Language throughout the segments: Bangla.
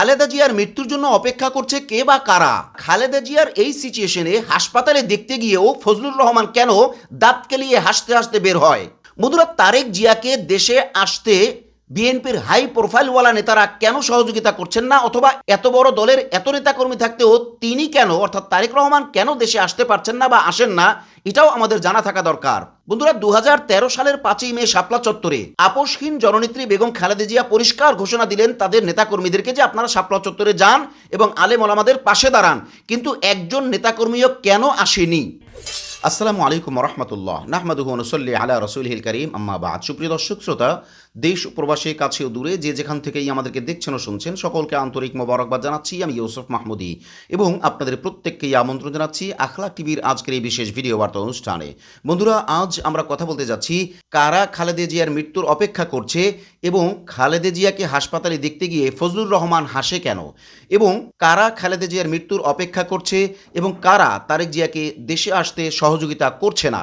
খালেদা জিয়ার মৃত্যুর জন্য অপেক্ষা করছে কে বা কারা? খালেদা জিয়ার এই সিচুয়েশনে হাসপাতালে দেখতে গিয়েও ফজলুর রহমান কেন দাঁত কেলিয়ে হাসতে হাসতে বের হয়? বন্ধুরা তারেক জিয়াকে দেশে আসতে বিএনপির হাই প্রোফাইলওয়ালা নেতারা কেন সহযোগিতা করছেন না? অথবা এত বড় দলের এত নেতাকর্মী থাকতেও তিনি কেন, অর্থাৎ তারেক রহমান কেন দেশে আসতে পারছেন না বা আসেন না? এটাও আমাদের জানা থাকা দরকার। বন্ধুরা, দুহাজার তেরো সালের পাঁচই মে শাপলা চত্বরে আপোষহীন জননেত্রী বেগম খালেদা জিয়া পরিষ্কার ঘোষণা দিলেন তাদের নেতাকর্মীদেরকে যে আপনারা শাপলা চত্বরে যান এবং আলেম ওলামাদের পাশে দাঁড়ান। কিন্তু একজন নেতাকর্মীও কেন আসেনি? আসসালামু আলাইকুম রহমতুল্লাহ। নাহমাদুহ নসল্লি আলা রসুলহিল করিম। আম্মা বাদ। সুপ্রিয় দর্শক, শ্রোতা দেশ ও প্রবাসী কাছে ও দূরে, যে যেখান থেকেই আমাদেরকে দেখছেন ও শুনছেন, সকলকে আন্তরিক মোবারকবাদ জানাচ্ছি। আমি ইউসুফ মাহমুদি এবং আপনাদের প্রত্যেককেই আমন্ত্রণ জানাচ্ছি আখলা টিভির আজকের এই বিশেষ ভিডিও বার্তা অনুষ্ঠানে। বন্ধুরা, আজ আমরা কথা বলতে যাচ্ছি কারা খালেদে জিয়ার মৃত্যুর অপেক্ষা করছে এবং খালেদে জিয়াকে হাসপাতালে দেখতে গিয়ে ফজলুর রহমান হাসে কেন? এবং কারা খালেদা জিয়ার মৃত্যুর অপেক্ষা করছে এবং কারা তারেক জিয়াকে দেশে আসতে সহযোগিতা করছে না?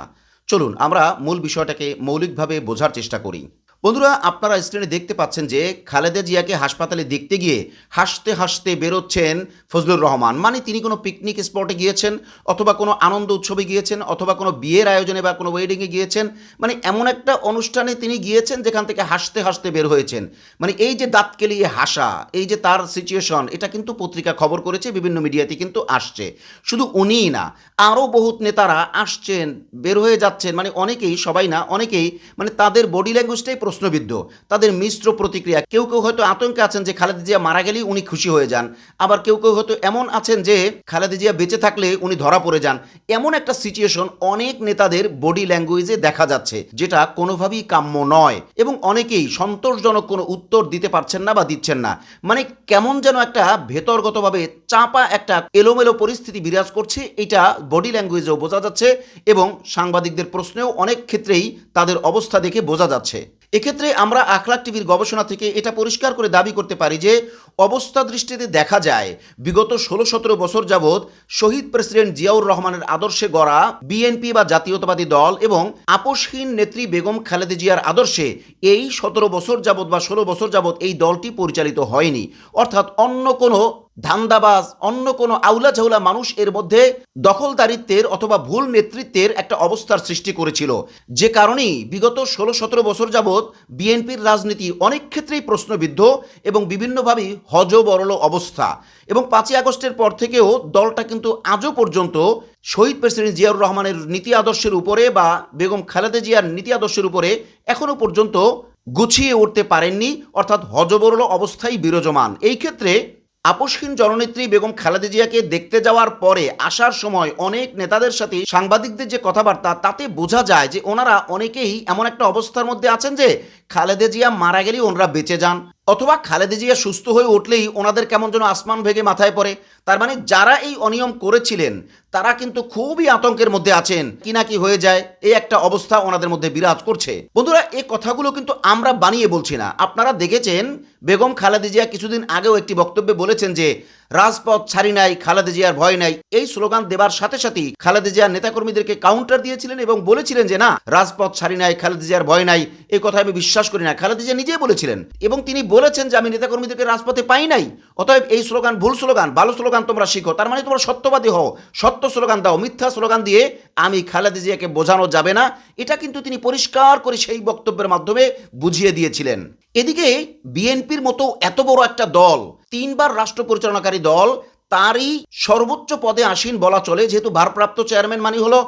চলুন, আমরা মূল বিষয়টাকে মৌলিকভাবে বোঝার চেষ্টা করি। বন্ধুরা, আপনারা স্ক্রিনে দেখতে পাচ্ছেন যে খালেদা জিয়াকে হাসপাতালে দেখতে গিয়ে হাসতে হাসতে বেরোচ্ছেন ফজলুর রহমান। মানে তিনি কোনো পিকনিক স্পটে গিয়েছেন, অথবা কোনো আনন্দ উৎসবে গিয়েছেন, অথবা কোনো বিয়ের আয়োজনে বা কোনো ওয়েডিংয়ে গিয়েছেন। মানে এমন একটা অনুষ্ঠানে তিনি গিয়েছেন যেখান থেকে হাসতে হাসতে বের হয়েছেন। মানে এই যে দাঁত কেলিয়ে হাসা, এই যে তার সিচুয়েশন এটা কিন্তু পত্রিকা খবর করেছে, বিভিন্ন মিডিয়াতে কিন্তু আসছে। শুধু উনিই না, আরও বহুত নেতারা আসছেন, বের হয়ে যাচ্ছেন। মানে অনেকেই, সবাই না, অনেকেই মানে তাদের বডি ল্যাঙ্গুয়েজটাই প্রশ্নবিদ্ধ। তাদের মিশ্র প্রতিক্রিয়া, কেউ কেউ হয়তো আতঙ্কে আছেন যে খালেদা জিয়া মারা গেলেই উনি খুশি হয়ে যান। আবার কেউ কেউ হয়তো এমন আছেন যে খালেদা জিয়া বেঁচে থাকলে উনি ধরা পড়ে যান। এমন একটা সিচুয়েশন অনেক নেতাদের বডি ল্যাঙ্গুয়েজে দেখা যাচ্ছে, যেটা কোনোভাবেই কাম্য নয় এবং অনেকেই সন্তোষজনক কোনো উত্তর দিতে পারছেন না বা দিচ্ছেন না। মানে কেমন যেন একটা ভেতরগতভাবে চাপা একটা এলোমেলো পরিস্থিতি বিরাজ করছে, এটা বডি ল্যাঙ্গুয়েজেও বোঝা যাচ্ছে এবং সাংবাদিকদের প্রশ্নেও অনেক ক্ষেত্রেই তাদের অবস্থা দেখে বোঝা যাচ্ছে। এক্ষেত্রে আমরা আখলাক টিভির গবেষণা থেকে এটা পরিষ্কার করে দাবি করতে পারি যে অবস্থা দৃষ্টিতে দেখা যায়, বিগত ষোলো সতেরো বছর যাবৎ শহীদ প্রেসিডেন্ট জিয়াউর রহমানের আদর্শে গড়া বিএনপি বা জাতীয়তাবাদী দল এবং আপোষহীন নেত্রী বেগম খালেদা জিয়ার আদর্শে এই সতেরো বছর যাবৎ বা ষোলো বছর যাবৎ এই দলটি পরিচালিত হয়নি। অর্থাৎ অন্য কোনো ধান্দাবাজ, অন্য কোনো আউলা ঝাউলা মানুষ এর মধ্যে দখলদারিত্বের অথবা ভুল নেতৃত্বের একটা অবস্থার সৃষ্টি করেছিল। যে কারণেই বিগত ষোলো সতেরো বছর যাবৎ বিএনপির রাজনীতি অনেক ক্ষেত্রেই প্রশ্নবিদ্ধ এবং বিভিন্নভাবেই হজবরল অবস্থা এবং পাঁচই আগস্টের পর থেকেও দলটা কিন্তু আজও পর্যন্ত শহীদ প্রেসিডেন্ট জিয়াউর রহমানের নীতি আদর্শের উপরে বা বেগম খালেদা জিয়ার নীতি আদর্শের উপরে এখনও পর্যন্ত গুছিয়ে উঠতে পারেননি, অর্থাৎ হজবরল অবস্থায় বিরাজমান। এই ক্ষেত্রে আপোষহীন জননেত্রী বেগম খালেদা জিয়াকে দেখতে যাওয়ার পরে আসার সময় অনেক নেতাদের সাথে সাংবাদিকদের যে কথাবার্তা, তাতে বোঝা যায় যে ওনারা অনেকেই এমন একটা অবস্থার মধ্যে আছেন যে খালেদা জিয়া মারা গেলেই ওনারা বেঁচে যান অথবা খালেদা জিয়া সুস্থ হয়ে উঠলেই ওনাদের কেমন যেন আসমান ভেঙে মাথায় পড়ে। তার মানে যারা এই অনিয়ম করেছিলেন তারা কিন্তু খুবই আতঙ্কের মধ্যে আছেন। কি না কি হয়ে যায়, এই একটা অবস্থা ওনাদের মধ্যে বিরাজ করছে। বন্ধুরা এই কথাগুলো কিন্তু আমরা বানিয়ে বলছি না। আপনারা দেখেছেন, বেগম খালেদা জিয়া কিছুদিন আগেও একটি বক্তব্যে বলেছেন যে, রাজপথ ছাড়ি নাই, খালেদা জিয়ার ভয় নাই। এই স্লোগান দেবার সাথে সাথেই খালেদা জিয়ার নেতাকর্মীদেরকে কাউন্টার দিয়েছিলেন এবং বলেছিলেন যে, না, রাজপথ ছাড়ি নাই, খালেদা জিয়ার ভয় নাই এই কথা আমি বিশ্বাস করি না। খালেদা জিয়া নিজেই বলেছিলেন। এবং তিনি বলেছেন যে, আমি নেতাকর্মীদেরকে রাজপথে পাই নাই। অতএব এই স্লোগান ভুল স্লোগান, ভালো স্লোগান তোমরা শিখো। তার মানে তোমরা সত্যবাদী হও। সত্য স্লোগান দাও, মিথ্যা স্লোগান দিয়ে আমি খালেদা জিয়াকে বোঝানো যাবে না। এটা কিন্তু তিনি পরিষ্কার করে সেই বক্তব্যের মাধ্যমে বুঝিয়ে দিয়েছিলেন। এদিকে বিএনপির মতো এত বড় একটা দল, তিনবার রাষ্ট্র পরিচালনাকারী দল, তারই সর্বোচ্চ পদে আসীন বলা চলে, যেহেতু ভারপ্রাপ্ত চেয়ারম্যান মানি হলো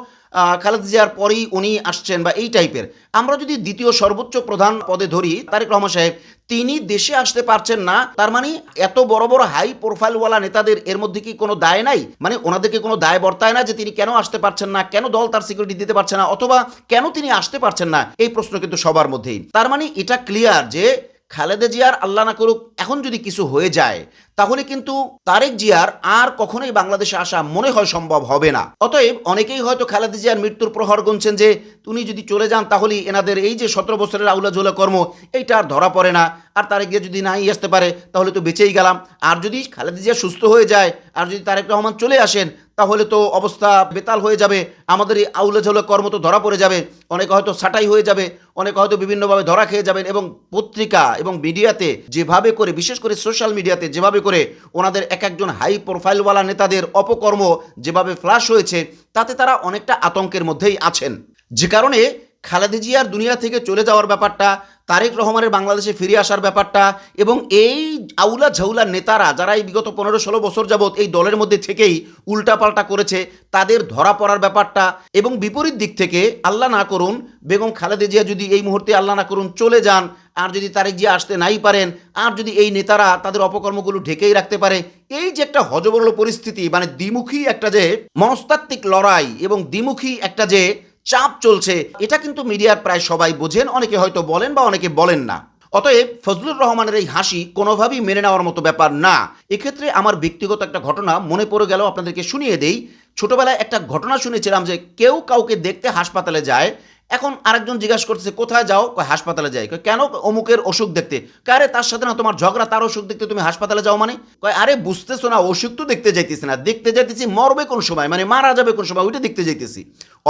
খালেদা জিয়ার পরেই উনি আসছেন বা এই টাইপের। আমরা যদি দ্বিতীয় সর্বোচ্চ প্রধান পদে ধরি, তারেক রহমান সাহেব, তিনি দেশে আসতে পারছেন না, তার মানে এত বড় বড় হাই প্রোফাইলওয়ালা নেতাদের এর মধ্যে কি কোনো দায় নাই? মানে ওনাদেরকে কোনো দায় বর্তায় না যে তিনি কেন আসতে পারছেন না, কেন দল তার সিকিউরিটি দিতে পারছে না, অথবা কেন তিনি আসতে পারছেন না? এই প্রশ্ন কিন্তু সবার মধ্যেই। তার মানে এটা ক্লিয়ার যে খালেদা জিয়ার আল্লাহ না করুক, এখন যদি কিছু হয়ে যায়, তাহলে কিন্তু তারেক জিয়ার আর কখনোই বাংলাদেশে আসা মনে হয় সম্ভব হবে না। অতএব অনেকেই হয়তো খালেদা জিয়ার মৃত্যুর প্রহর গুনছেন যে উনি যদি চলে যান তাহলে এনাদের এই যে সতেরো বছরের আউলা ঝোলা কর্ম, এইটা আর ধরা পড়ে না। আর তারেক জিয়া যদি নাই আসতে পারে, তাহলে তো বেঁচেই গেলাম। আর যদি খালেদা জিয়া সুস্থ হয়ে যায়, আর যদি তারেক রহমান চলে আসেন, তাহলে তো অবস্থা বেতাল হয়ে যাবে। আমাদের এই আউলে ঝোলে কর্ম তো ধরা পড়ে যাবে। অনেকে হয়তো ছাটাই হয়ে যাবে, অনেকে হয়তো বিভিন্নভাবে ধরা খেয়ে যাবেন এবং পত্রিকা এবং মিডিয়াতে যেভাবে করে, বিশেষ করে সোশ্যাল মিডিয়াতে যেভাবে করে ওনাদের এক একজন হাই প্রোফাইলওয়ালা নেতাদের অপকর্ম যেভাবে ফ্লাশ হয়েছে, তাতে তারা অনেকটা আতঙ্কের মধ্যেই আছেন। যে কারণে খালেদা জিয়ার দুনিয়া থেকে চলে যাওয়ার ব্যাপারটা, তারেক রহমানের বাংলাদেশে ফিরে আসার ব্যাপারটা এবং এই আউলা ঝাউলা নেতারা যারা এই বিগত পনেরো ষোলো বছর যাবৎ এই দলের মধ্যে থেকেই উল্টাপাল্টা করেছে, তাদের ধরা পড়ার ব্যাপারটা এবং বিপরীত দিক থেকে আল্লাহ না করুন, বেগম খালেদা জিয়া যদি এই মুহূর্তে আল্লাহ না করুন চলে যান, আর যদি তারেক জিয়া আসতে নাই পারেন, আর যদি এই নেতারা তাদের অপকর্মগুলো ঢেকেই রাখতে পারে, এই যে একটা হজবরল পরিস্থিতি মানে দ্বিমুখী একটা যে মনস্তাত্ত্বিক লড়াই এবং দ্বিমুখী একটা যে চাপ চলছে। এটা কিন্তু মিডিয়ার প্রায় সবাই বোঝেন, অনেকে হয়তো বলেন বা অনেকে বলেন না। অতএব ফজলুর রহমানের এই হাসি কোনোভাবেই মেনে নেওয়ার মতো ব্যাপার না। এক্ষেত্রে আমার ব্যক্তিগত একটা ঘটনা মনে পড়ে গেল, আপনাদেরকে শুনিয়ে দেই। ছোটবেলায় একটা ঘটনা শুনেছিলাম যে কেউ কাউকে দেখতে হাসপাতালে যায়, এখন আরেকজন জিজ্ঞাসা করতেছে, কোথায় যাও? হাসপাতালে যাই। কেন অমুকের অসুখ দেখতে? কারে তার সাথে না তোমার ঝগড়া, তার অসুখ দেখতে তুমি হাসপাতালে যাও মানে? কয়, আরে, বুঝতেছো না, অসুখ তো দেখতে যাইতেছি না। দেখতে যাইতেছি মরবে কোন সময়? মানে মারা যাবে কোন সময়? ওইটা দেখতে যাইতেছি।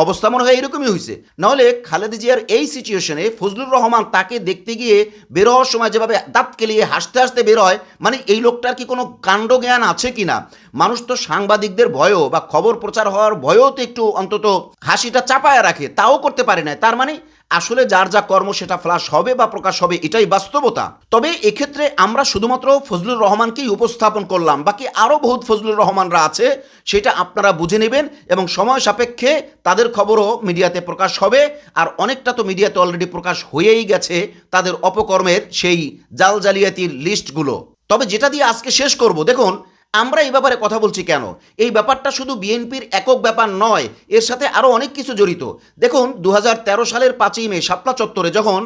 অবস্থা মনে হয় এরকমই হয়েছে নাহলে খালেদ জিয়ার এই সিচুয়েশনে ফজলুর রহমান তাকে দেখতে গিয়ে বের হওয়ার সময় যেভাবে দাঁত কেলিয়ে হাসতে হাসতে বের হয় মানে এই লোকটার কি কোনো কাণ্ড জ্ঞান আছে কি না মানুষ তো সাংবাদিকদের ভয়ও বা খবর প্রচার হওয়ার ভয়ও তো একটু অন্তত হাসিটা চাপায় রাখে, তাও করতে পারে না তার মানে আসলে যার যা কর্ম সেটা ফ্লাশ হবে বা প্রকাশ হবে, এটাই বাস্তবতা। তবে এক্ষেত্রে আমরা শুধুমাত্র ফজলুর রহমানকেই উপস্থাপন করলাম। বাকি আরও বহুত ফজলুর রহমানরা আছে, সেটা আপনারা বুঝে নেবেন এবং সময় সাপেক্ষে তাদের খবরও মিডিয়াতে প্রকাশ হবে। আর অনেকটা তো মিডিয়াতে অলরেডি প্রকাশ হয়েই গেছে তাদের অপকর্মের সেই জাল জালিয়াতির লিস্টগুলো তবে যেটা দিয়ে আজকে শেষ করব, দেখুন আমরা এই ব্যাপারে কথা বলছি কেন? এই ব্যাপারটা শুধু বিএনপির একক ব্যাপার নয়, এর সাথে আরও অনেক কিছু জড়িত। দেখুন দু হাজার তেরো সালের পাঁচই মে শাপলা চত্বরে যখন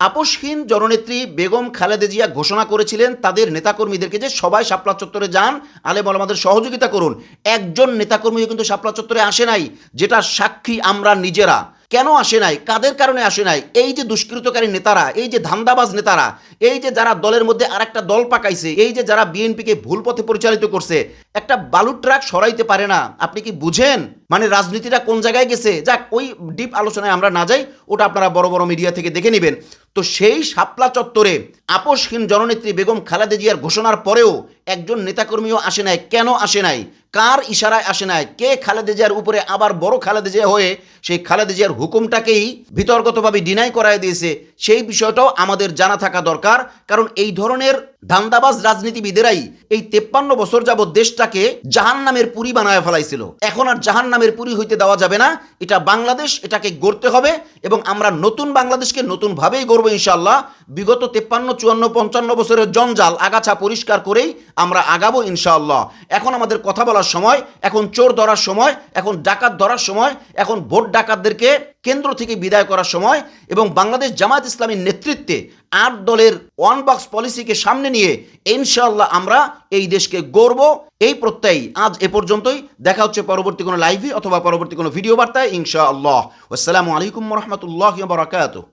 আপোষহীন জননেত্রী বেগম খালেদা জিয়া ঘোষণা করেছিলেন তাদের নেতাকর্মীদেরকে যে সবাই শাপলা চত্বরে যান আলে আলেম আমাদের সহযোগিতা করুন। একজন নেতাকর্মীও কিন্তু শাপলা চত্বরে আসে নাই, যেটা সাক্ষী আমরা নিজেরা। কেন আসে নাই? কাদের কারণে আসে নাই? এই যে দুষ্কৃতকারী নেতারা, এই যে ধান্দাবাজ নেতারা, এই যে যারা দলের মধ্যে আর একটা দল পাকাইছে, এই যে যারা বিএনপিকে ভুল পথে পরিচালিত করছে, একটা বালু ট্রাক সরাইতে পারে না। আপনি কি বুঝেন? মানে রাজনীতিটা কোন জায়গায় গেছে? যাক, ওই ডিপ আলোচনায় আমরা না যাই, ওটা আপনারা বড় বড় মিডিয়া থেকে দেখে নেবেন। তো সেই শাপলা চত্বরে আপোষহীন জননেত্রী বেগম খালেদা জিয়ার ঘোষণার পরেও একজন নেতাকর্মীও আসে নাই। কেন আসে নাই? কার ইশারায় আসে নাই? কে খালেদা জিয়ার উপরে আবার বড় খালেদা জিয়া হয়ে সেই খালেদা জিয়ার হুকুমটাকেই বিতর্কতভাবে ডিনাই করায় দিয়েছে? সেই বিষয়টাও আমাদের জানা থাকা দরকার। কারণ এই ধরনের ধান্দাবাজ রাজনীতিবিদেরাই এই তেপ্পান্ন বছর যাবৎ দেশটাকে জাহান নামের পুরী বানায় ফেলাইছিল। এখন আর জাহান নামের পুরী হইতে দেওয়া যাবে না। এটা বাংলাদেশ, এটাকে গড়তে হবে এবং আমরা নতুন বাংলাদেশকে নতুনভাবেই গড়ব ইনশাল্লাহ বিগত তেপ্পান্ন, চুয়ান্ন, পঞ্চান্ন বছরের জঞ্জাল, আগাছা পরিষ্কার করেই আমরা আগাবো ইনশাআল্লাহ। এখন আমাদের কথা বলার সময়, এখন চোর ধরার সময়, এখন ডাকাত ধরার সময়, এখন ভোট ডাকাতদেরকে কেন্দ্র থেকে বিদায় করার সময় এবং বাংলাদেশ জামায়াত ইসলামীর নেতৃত্বে আট দলের ওয়ান বক্স পলিসিকে সামনে নিয়ে ইনশাআল্লাহ আমরা এই দেশকে গড়ব। এই প্রত্যয়ী আজ এ পর্যন্তই। দেখা হচ্ছে পরবর্তী কোনো লাইভে অথবা পরবর্তী কোনো ভিডিও বার্তায় ইনশাআল্লাহ। আসসালামু আলাইকুম রহমতুল্লাহ বারাকাতুহ।